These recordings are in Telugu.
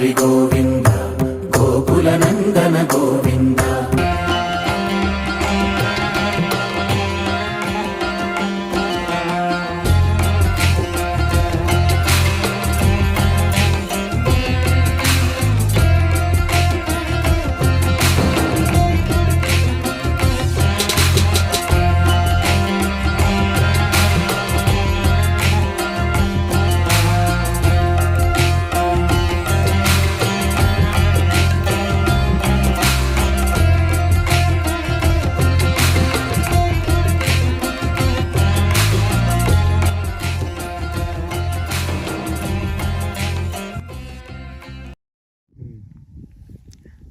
ஹரி கோவிந்த்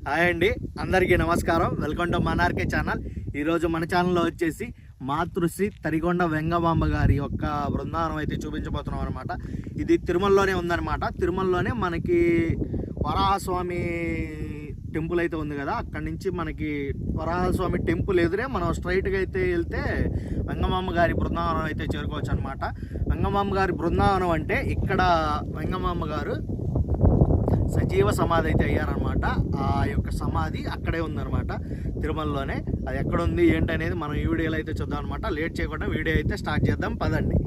హాయ్ అండి అందరికీ నమస్కారం. వెల్కమ్ టు మనార్కే ఛానల్. ఈరోజు మన ఛానల్లో వచ్చేసి మాతృశ్రీ తరిగొండ వెంగబాంబ గారి యొక్క బృందావనం అయితే చూపించబోతున్నాం అనమాట ఇది తిరుమలలోనే ఉందన్నమాట. తిరుమలలోనే మనకి వరాహస్వామి టెంపుల్ అయితే ఉంది కదా. అక్కడి నుంచి మనకి వరాహస్వామి టెంపుల్ ఎదురే మనం స్ట్రైట్గా అయితే వెళ్తే వెంగమామ గారి బృందావనం అయితే చేరుకోవచ్చు అనమాట వెంగమామ గారి బృందావనం అంటే ఇక్కడ వెంగమామ గారు సజీవ సమాధి అయితే అయ్యారనమాట ఆ యొక్క సమాధి అక్కడే ఉందన్నమాట. తిరుమలలోనే. అది ఎక్కడ ఉంది ఏంటి అనేది మనం ఈ వీడియోలో అయితే చూద్దాం అనమాట లేట్ చేయకుండా వీడియో అయితే స్టార్ట్ చేద్దాం పదండి.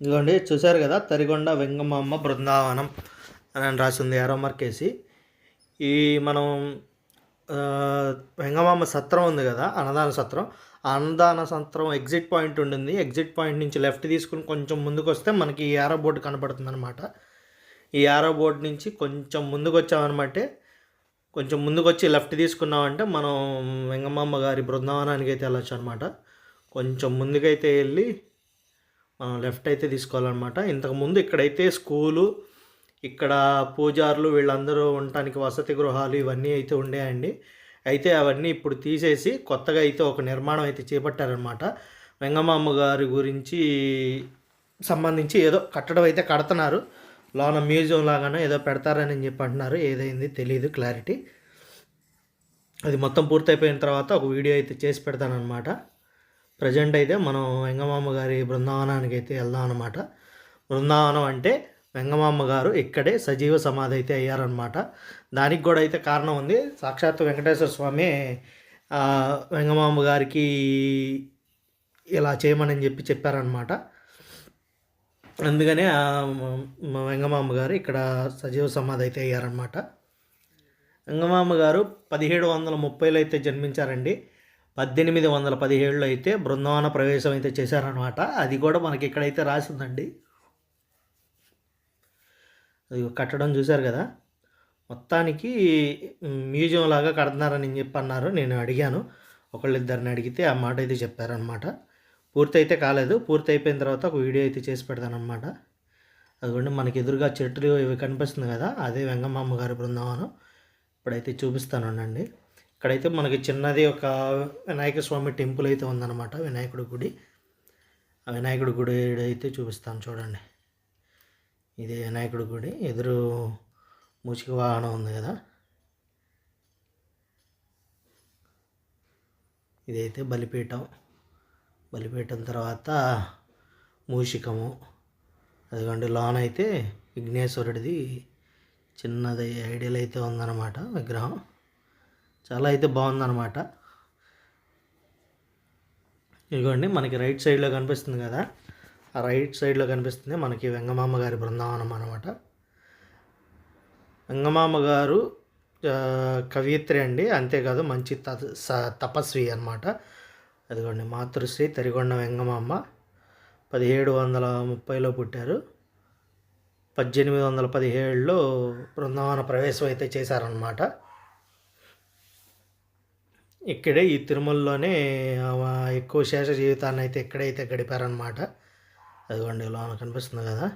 ఇదిగోండి చూశారు కదా తరిగొండ వెంగమ్మ బృందావనం అని రాసింది ఎరో మార్కేసి. ఈ మనం వెంగమామ సత్రం ఉంది కదా అన్నదాన సత్రం. ఆ అన్నదాన సత్రం ఎగ్జిట్ పాయింట్ ఉంటుంది ఎగ్జిట్ పాయింట్ నుంచి లెఫ్ట్ తీసుకుని కొంచెం ముందుకు వస్తే మనకి ఈ ఏరో బోర్డు కనబడుతుంది అనమాట ఈ యారో బోర్డ్ నుంచి కొంచెం ముందుకు వచ్చామన్నమాట కొంచెం ముందుకు వచ్చి లెఫ్ట్ తీసుకున్నామంటే మనం వెంగమ్మమ్మ గారి బృందావనానికి అయితే వెళ్ళొచ్చు అనమాట కొంచెం ముందుకైతే వెళ్ళి మనం లెఫ్ట్ అయితే తీసుకోవాలన్నమాట ఇంతకుముందు ఇక్కడైతే స్కూలు ఇక్కడ పూజారులు వీళ్ళందరూ ఉండటానికి వసతి గృహాలు ఇవన్నీ అయితే ఉండేయండి. అయితే అవన్నీ ఇప్పుడు తీసేసి కొత్తగా అయితే ఒక నిర్మాణం అయితే చేపట్టారనమాట. వెంగమాంబ గారి గురించి సంబంధించి ఏదో కట్టడం అయితే కడుతున్నారు. లోన మ్యూజియం లాగానే ఏదో పెడతారని చెప్పి అంటున్నారు. ఏదైంది తెలియదు క్లారిటీ అది మొత్తం పూర్తయిపోయిన తర్వాత ఒక వీడియో అయితే చేసి పెడతానమాట ప్రజెంట్ అయితే మనం వెంగమామ గారి బృందావనానికి అయితే వెళ్దాం అనమాట బృందావనం అంటే వెంగమామ గారు ఇక్కడే సజీవ సమాధి అయితే అయ్యారనమాట దానికి కూడా అయితే కారణం ఉంది. సాక్షాత్ వెంకటేశ్వర స్వామి వెంగమామ గారికి ఇలా చేయమని చెప్పి చెప్పారనమాట అందుకనే వెంగమామ గారు ఇక్కడ సజీవ సమాధి అయితే అయ్యారనమాట వెంగమామ గారు పదిహేడు వందల ముప్పైలో అయితే జన్మించారండి. పద్దెనిమిది వందల పదిహేడులో అయితే బృందావన ప్రవేశం అయితే చేశారనమాట అది కూడా మనకి ఇక్కడైతే రాసిందండి. అది కట్టడం చూశారు కదా. మొత్తానికి మ్యూజియం లాగా కడుతున్నారని చెప్పి అన్నారు నేను అడిగాను. ఒకళ్ళిద్దరిని అడిగితే ఆ మాట అయితే చెప్పారనమాట పూర్తి అయితే కాలేదు. పూర్తి అయిపోయిన తర్వాత ఒక వీడియో అయితే చేసి పెడతానమాట అదిగోండి మనకి ఎదురుగా చెట్లు ఇవి కనిపిస్తుంది కదా అదే వెంగమ్మ గారి బృందావనం. ఇప్పుడైతే చూపిస్తాను అండి ఇక్కడైతే మనకి చిన్నది ఒక వినాయక స్వామి టెంపుల్ అయితే ఉందన్నమాట వినాయకుడి గుడి. ఆ వినాయకుడి గుడి అయితే చూపిస్తాను చూడండి. ఇది వినాయకుడి గుడి ఎదురు మూచిక వాహనం ఉంది కదా. ఇదైతే బలిపీఠం. బలిపీఠం తర్వాత మూషికము. అదిగోండి లోన అయితే విఘ్నేశ్వరుడిది చిన్నది ఐడియల్ అయితే ఉందన్నమాట విగ్రహం. చాలా అయితే బాగుందన్నమాట. ఇదిగోండి మనకి రైట్ సైడ్లో కనిపిస్తుంది కదా. ఆ రైట్ సైడ్లో కనిపిస్తుంది మనకి వెంగమామ గారి బృందావనం అనమాట వెంగమామ గారు కవియత్రి కవయిత్రి అండి. అంతేకాదు మంచి త తపస్వి అనమాట అదిగోండి మాతృశ్రీ తరిగొండ వెంగమాంబ పదిహేడు వందల ముప్పైలో పుట్టారు. పద్దెనిమిది వందల పదిహేడులో బృందావన ప్రవేశం అయితే చేశారనమాట ఇక్కడే ఈ తిరుమలలోనే ఎక్కువ శేష జీవితాన్ని అయితే ఇక్కడైతే గడిపారనమాట అదిగోండి లోన కనిపిస్తుంది కదా.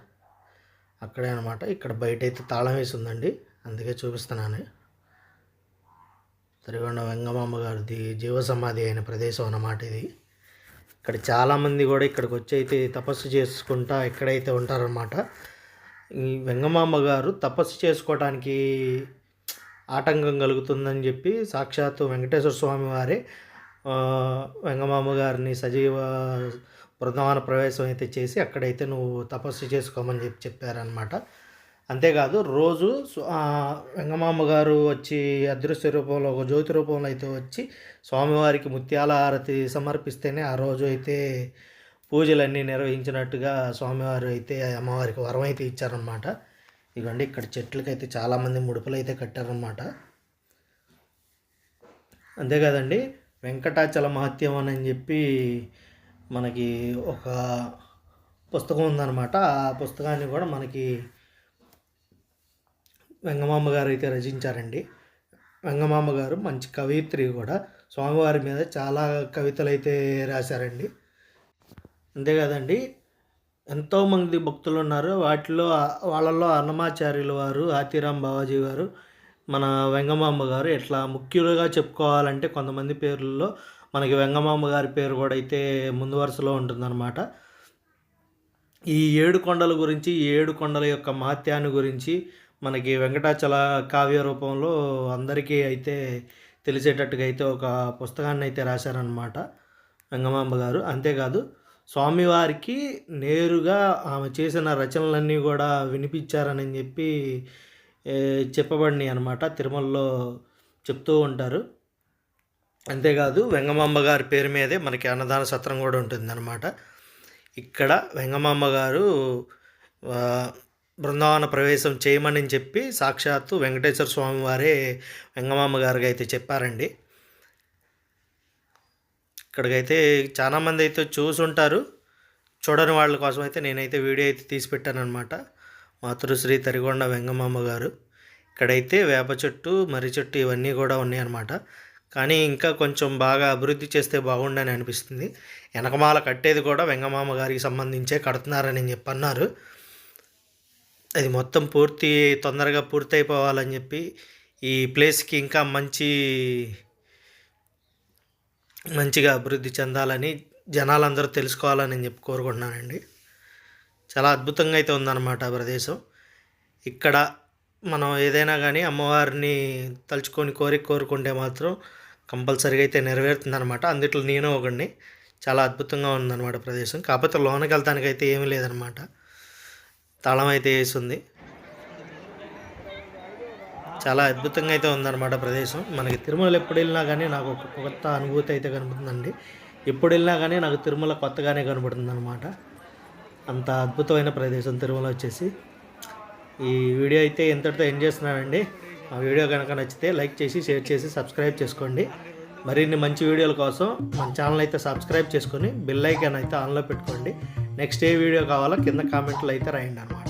అక్కడే అనమాట ఇక్కడ బయట అయితే తాళం వేసి ఉందండి. అందుకే చూపిస్తున్నాను. తిరుగొండ వెంగమ్మ గారిది జీవ సమాధి అయిన ప్రదేశం అన్నమాట ఇది. ఇక్కడ చాలామంది కూడా ఇక్కడికి వచ్చి అయితే తపస్సు చేసుకుంటా ఇక్కడైతే ఉంటారనమాట ఈ వెంగమాంబ గారు తపస్సు చేసుకోవడానికి ఆటంకం కలుగుతుందని చెప్పి సాక్షాత్తు వెంకటేశ్వర స్వామి వారే వెంగమామ గారిని సజీవ బృందావన ప్రవేశం అయితే చేసి అక్కడైతే నువ్వు తపస్సు చేసుకోమని చెప్పి చెప్పారనమాట అంతేకాదు రోజు సు- వెంగమాంబ గారు వచ్చి అదృశ్య రూపంలో ఒక జ్యోతి రూపంలో అయితే వచ్చి స్వామివారికి ముత్యాల హారతి సమర్పిస్తేనే ఆ రోజు అయితే పూజలన్నీ నిర్వహించినట్టుగా స్వామివారు అయితే అమ్మవారికి వరం అయితే ఇచ్చారనమాట ఇదిగోండి ఇక్కడ చెట్లకైతే చాలామంది ముడుపులు అయితే కట్టారనమాట అంతేకాదండి వెంకటాచల మహత్యం అని చెప్పి మనకి ఒక పుస్తకం ఉందన్నమాట. ఆ పుస్తకాన్ని కూడా మనకి వెంగమామ గారు అయితే రచించారండి. వెంగమామ గారు మంచి కవయిత్రి కూడా. స్వామివారి మీద చాలా కవితలు అయితే రాశారండి. అంతేకాదండి ఎంతోమంది భక్తులు ఉన్నారు. వాటిలో వాళ్ళల్లో అన్నమాచార్యుల వారు ఆతిరామ్ బావాజీ గారు మన వెంగమాంబ గారు ఇట్లా ముఖ్యులుగా చెప్పుకోవాలంటే కొంతమంది పేర్లలో మనకి వెంగమాంబ గారి పేరు కూడా అయితే ముందు వరుసలో ఉంటుందన్నమాట. ఈ ఏడు కొండల గురించి ఈ ఏడు కొండల యొక్క మహత్యాన్ని గురించి మనకి వెంకటాచల కావ్య రూపంలో అందరికీ అయితే తెలిసేటట్టుగా అయితే ఒక పుస్తకాన్ని అయితే రాశారనమాట వెంగమాంబ గారు. అంతేకాదు స్వామివారికి నేరుగా ఆమె చేసిన రచనలన్నీ కూడా వినిపించారని చెప్పి చెప్పబడినాయి అనమాట తిరుమలలో చెప్తూ ఉంటారు. అంతేకాదు వెంగమాంబ గారి పేరు మీదే మనకి అన్నదాన సత్రం కూడా ఉంటుందన్నమాట. ఇక్కడ వెంగమాంబ గారు బృందావన ప్రవేశం చేయమని చెప్పి సాక్షాత్తు వెంకటేశ్వర స్వామి వారే వెంగమామ గారికి అయితే చెప్పారండి. ఇక్కడికైతే చాలామంది అయితే చూసుంటారు చూడని వాళ్ళ కోసం అయితే నేనైతే వీడియో అయితే తీసి పెట్టానమాట మాతృశ్రీ తరిగొండ వెంగమామ గారు. ఇక్కడైతే వేప చెట్టు మర్రి చెట్టు ఇవన్నీ కూడా ఉన్నాయన్నమాట. కానీ ఇంకా కొంచెం బాగా అభివృద్ధి చేస్తే బాగుండని అనిపిస్తుంది. వెనకమాల కట్టేది కూడా వెంగమామ గారికి సంబంధించే కడుతున్నారని చెప్పి అన్నారు అది మొత్తం పూర్తి తొందరగా పూర్తి అయిపోవాలని చెప్పి ఈ ప్లేస్కి ఇంకా మంచి మంచిగా అభివృద్ధి చెందాలని జనాలందరూ తెలుసుకోవాలని చెప్పి కోరుకుంటున్నానండి. చాలా అద్భుతంగా అయితే ఉందన్నమాట ఆ ప్రదేశం. ఇక్కడ మనం ఏదైనా కానీ అమ్మవారిని తలుచుకొని కోరిక కోరుకుంటే మాత్రం కంపల్సరీగా అయితే నెరవేరుతుందన్నమాట. అందుట్లో నేను ఒకడిని. చాలా అద్భుతంగా ఉందన్నమాట ప్రదేశం. కాకపోతే లోనకి వెళ్తానికి అయితే ఏమీ లేదనమాట తాళం అయితే వేసింది చాలా అద్భుతంగా అయితే ఉందన్నమాట ప్రదేశం. మనకి తిరుమల ఎప్పుడు వెళ్ళినా కానీ నాకు ఒక కొత్త అనుభూతి అయితే కనబడుతుందండి. ఎప్పుడు వెళ్ళినా కానీ నాకు తిరుమల కొత్తగానే కనబడుతుంది అనమాట అంత అద్భుతమైన ప్రదేశం తిరుమల వచ్చేసి. ఈ వీడియో అయితే ఎంతటితో ఎండ్ చేస్తున్నానండి. ఆ వీడియో కనుక నచ్చితే లైక్ చేసి షేర్ చేసి సబ్స్క్రైబ్ చేసుకోండి. మరిన్ని మంచి వీడియోల కోసం మన ఛానల్ అయితే సబ్స్క్రైబ్ చేసుకొని బెల్ ఐకాన్ అయితే ఆన్లో పెట్టుకోండి. నెక్స్ట్ ఏ వీడియో కావాలో కింద కామెంట్లు అయితే రాయండి అనమాట